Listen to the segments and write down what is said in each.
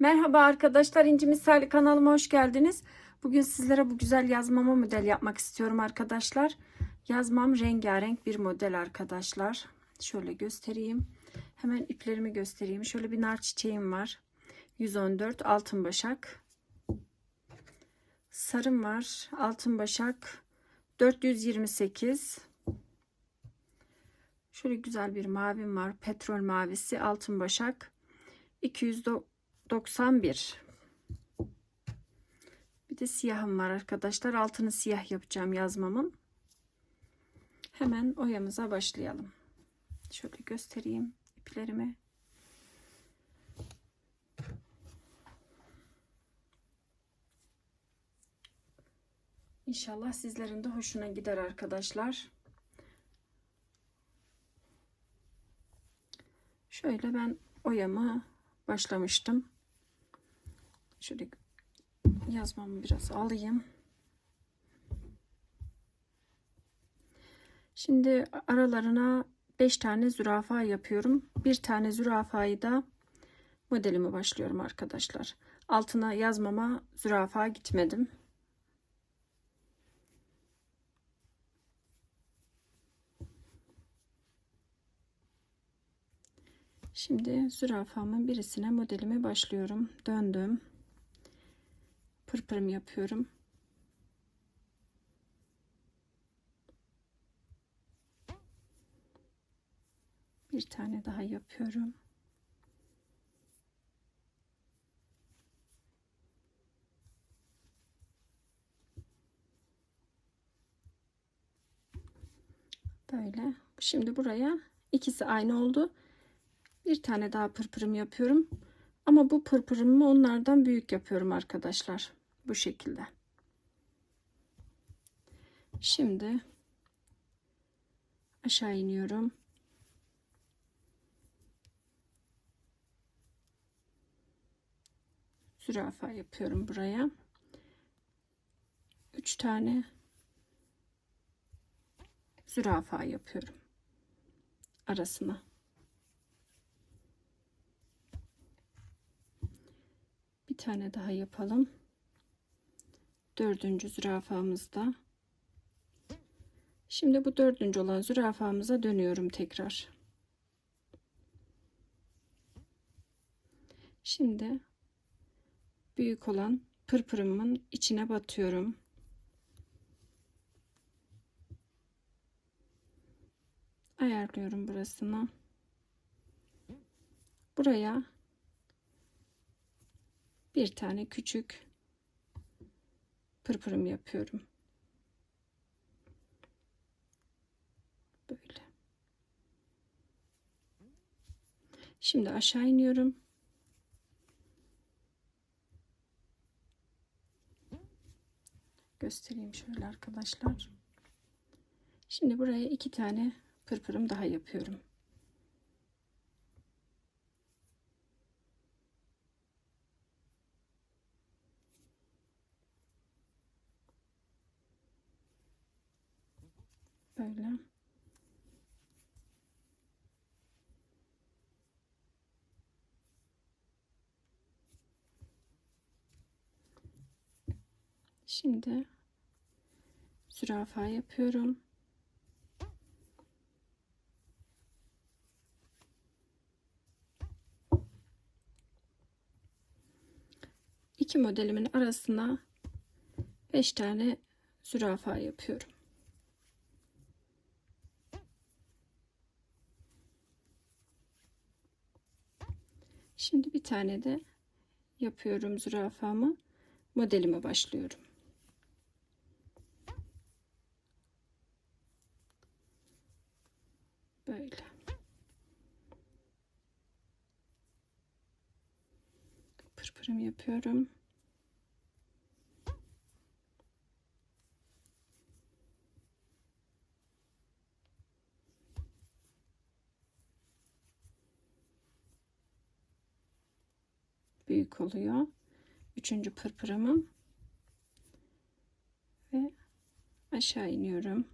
Merhaba arkadaşlar İnci Misali kanalıma hoş geldiniz. Bugün sizlere bu güzel yazmama model yapmak istiyorum arkadaşlar. Yazmam rengarenk bir model arkadaşlar. Şöyle göstereyim. Hemen iplerimi göstereyim. Şöyle bir nar çiçeğim var. 114 altın başak. Sarım var. Altın başak 428. Şöyle güzel bir mavim var. Petrol mavisi altın başak 291. Bir de siyahım var arkadaşlar. Altını siyah yapacağım yazmamın. Hemen oyamıza başlayalım. Şöyle göstereyim iplerimi. İnşallah sizlerin de hoşuna gider arkadaşlar. Şöyle ben oyamı başlamıştım. Şöyle yazmamı biraz alayım. Şimdi aralarına 5 tane zürafa yapıyorum. Bir tane zürafayı da modelimi başlıyorum arkadaşlar. Altına yazmama zürafa gitmedim. Şimdi zürafamın birisine modelimi başlıyorum. Döndüm. Pırpırım yapıyorum. Bir tane daha yapıyorum. Böyle. Şimdi buraya ikisi aynı oldu. Bir tane daha pırpırım yapıyorum. Ama bu pırpırımı onlardan büyük yapıyorum arkadaşlar. Bu şekilde. Şimdi aşağı iniyorum. Zürafa yapıyorum buraya. Üç tane zürafa yapıyorum arasına. Bir tane daha yapalım. Dördüncü zürafamızda. Şimdi bu dördüncü olan zürafamıza dönüyorum tekrar. Şimdi büyük olan pırpırımın içine batıyorum. Ayarlıyorum burasını. Buraya bir tane küçük pırpırım yapıyorum. Böyle. Şimdi aşağı iniyorum. Göstereyim şöyle arkadaşlar. Şimdi buraya iki tane pırpırım daha yapıyorum. Böyle. Şimdi zürafa yapıyorum. İki modelimin arasına 5 tane zürafa yapıyorum. Şimdi bir tane de yapıyorum zürafamı. Modelime başlıyorum. Böyle. Pırpırım yapıyorum. büyük oluyor. Üçüncü pırpıramın ve aşağı iniyorum.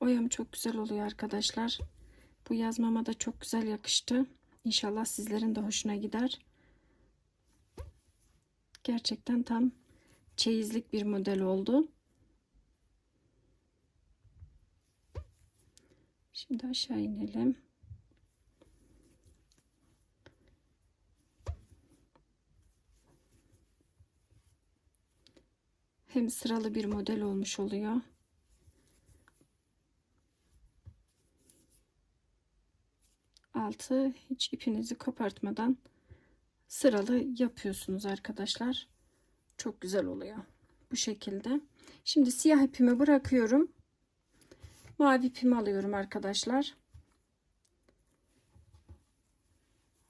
Oyam çok güzel oluyor arkadaşlar. Bu yazmama da çok güzel yakıştı. İnşallah sizlerin de hoşuna gider. Gerçekten tam çeyizlik bir model oldu. Şimdi aşağı inelim. Hem sıralı bir model olmuş oluyor. Altı hiç ipinizi kopartmadan sıralı yapıyorsunuz arkadaşlar. Çok güzel oluyor. Bu şekilde. Şimdi siyah ipimi bırakıyorum. Mavi ipimi alıyorum arkadaşlar.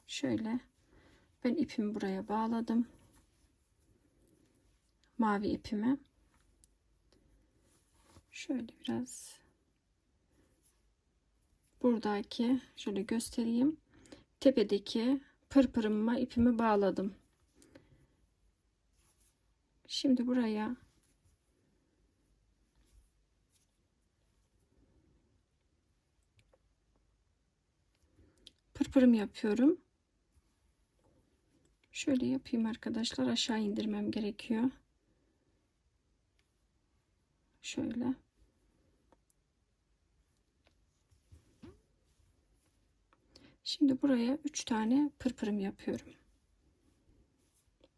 Şöyle ben ipimi buraya bağladım. Mavi ipimi. Şöyle biraz buradaki şöyle göstereyim. Tepedeki pırpırıma ipimi bağladım. Şimdi buraya pırpırım yapıyorum. Şöyle yapayım arkadaşlar. Aşağı indirmem gerekiyor. Şöyle. Şimdi buraya 3 tane pırpırım yapıyorum.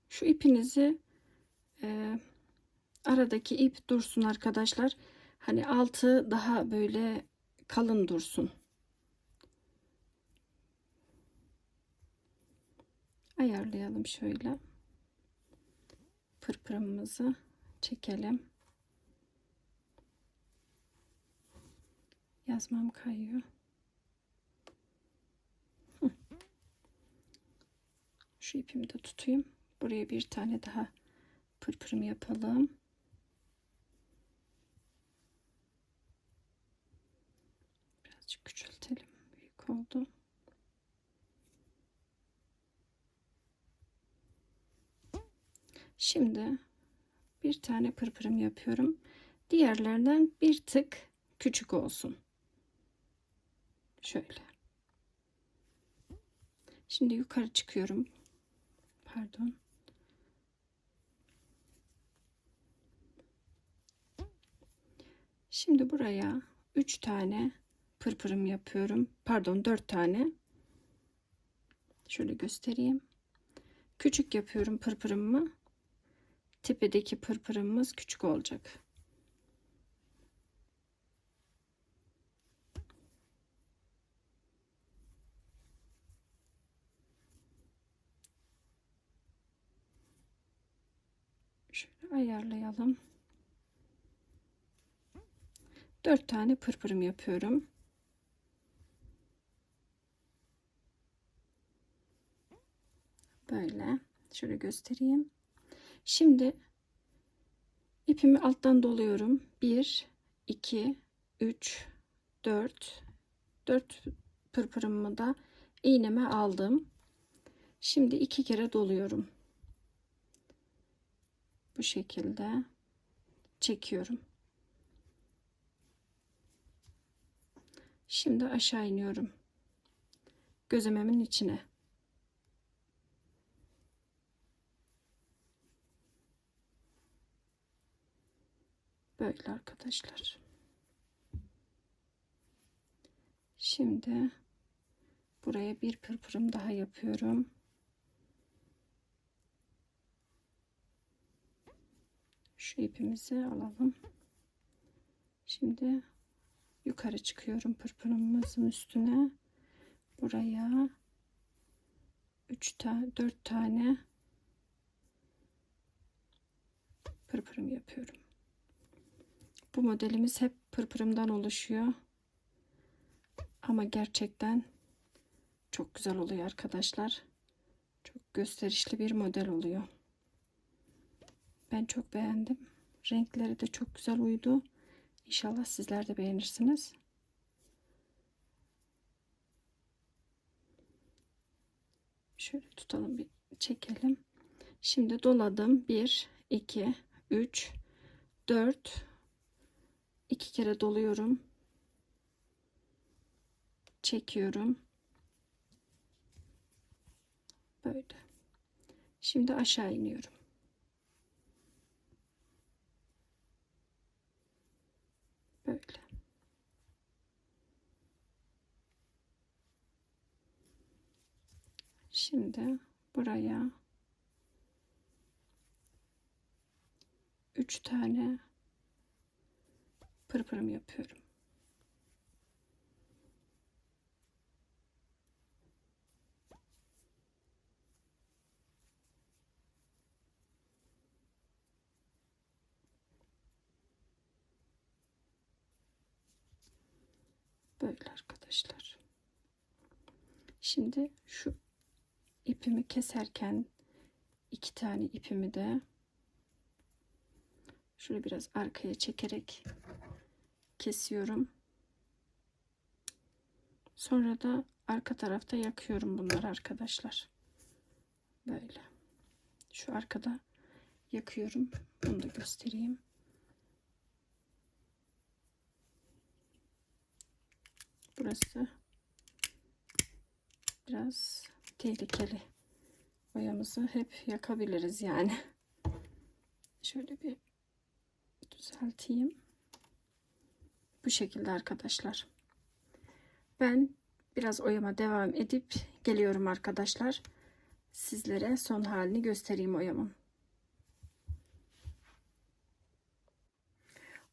Şu ipinizi e, aradaki ip dursun arkadaşlar. Hani altı daha böyle kalın dursun. Ayarlayalım şöyle. Pırpırımızı çekelim. Yazmam kayıyor. Şu ipimi de tutayım. Buraya bir tane daha pırpırım yapalım. Birazcık küçültelim. Büyük oldu. Şimdi bir tane pırpırım yapıyorum. Diğerlerden bir tık küçük olsun. Şöyle. Şimdi yukarı çıkıyorum. Pardon. Şimdi buraya 3 tane pırpırım yapıyorum. Pardon 4 tane. Şöyle göstereyim. Küçük yapıyorum pırpırımı. Tepedeki pırpırımız küçük olacak. Şöyle ayarlayalım. 4 tane pırpırım yapıyorum. Böyle. Şöyle göstereyim. Şimdi ipimi alttan doluyorum. 1 2 3 4 4 pırpırımı da iğneme aldım. Şimdi iki kere doluyorum. Bu şekilde çekiyorum. Şimdi aşağı iniyorum. Gözlememin içine. Böyle arkadaşlar. Şimdi buraya bir pırpırım daha yapıyorum. Şu ipimizi alalım. Şimdi yukarı çıkıyorum pırpırımızın üstüne. Buraya 3 tane 4 tane pırpırım yapıyorum. Bu modelimiz hep pırpırımdan oluşuyor. Ama gerçekten çok güzel oluyor arkadaşlar. Çok gösterişli bir model oluyor. Ben çok beğendim. Renkleri de çok güzel uydu. İnşallah sizler de beğenirsiniz. Şöyle tutalım bir çekelim. Şimdi doladım. 1 2 3 4 2 kere doluyorum. çekiyorum. Böyle. Şimdi aşağı iniyorum. Böyle. Şimdi buraya üç tane pırpırım yapıyorum. Böyle arkadaşlar. Şimdi şu ipimi keserken iki tane ipimi de şöyle biraz arkaya çekerek kesiyorum. Sonra da arka tarafta yakıyorum bunları arkadaşlar. Böyle. Şu arkada yakıyorum. Bunu da göstereyim. Burası biraz tehlikeli. Boyamızı hep yakabiliriz yani. Şöyle bir düzelteyim. Bu şekilde arkadaşlar. Ben biraz oyama devam edip geliyorum arkadaşlar. Sizlere son halini göstereyim oyamın.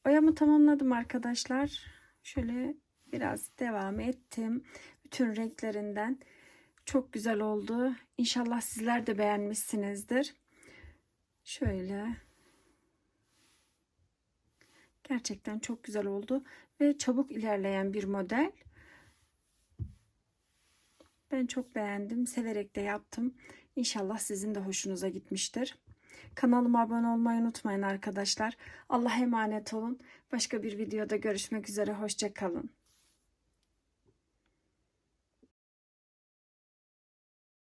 Oyamı tamamladım arkadaşlar. Şöyle biraz devam ettim. Bütün renklerinden çok güzel oldu. İnşallah sizler de beğenmişsinizdir. Şöyle gerçekten çok güzel oldu ve çabuk ilerleyen bir model. Ben çok beğendim. Severek de yaptım. İnşallah sizin de hoşunuza gitmiştir. Kanalıma abone olmayı unutmayın arkadaşlar. Allah'a emanet olun. Başka bir videoda görüşmek üzere. Hoşçakalın.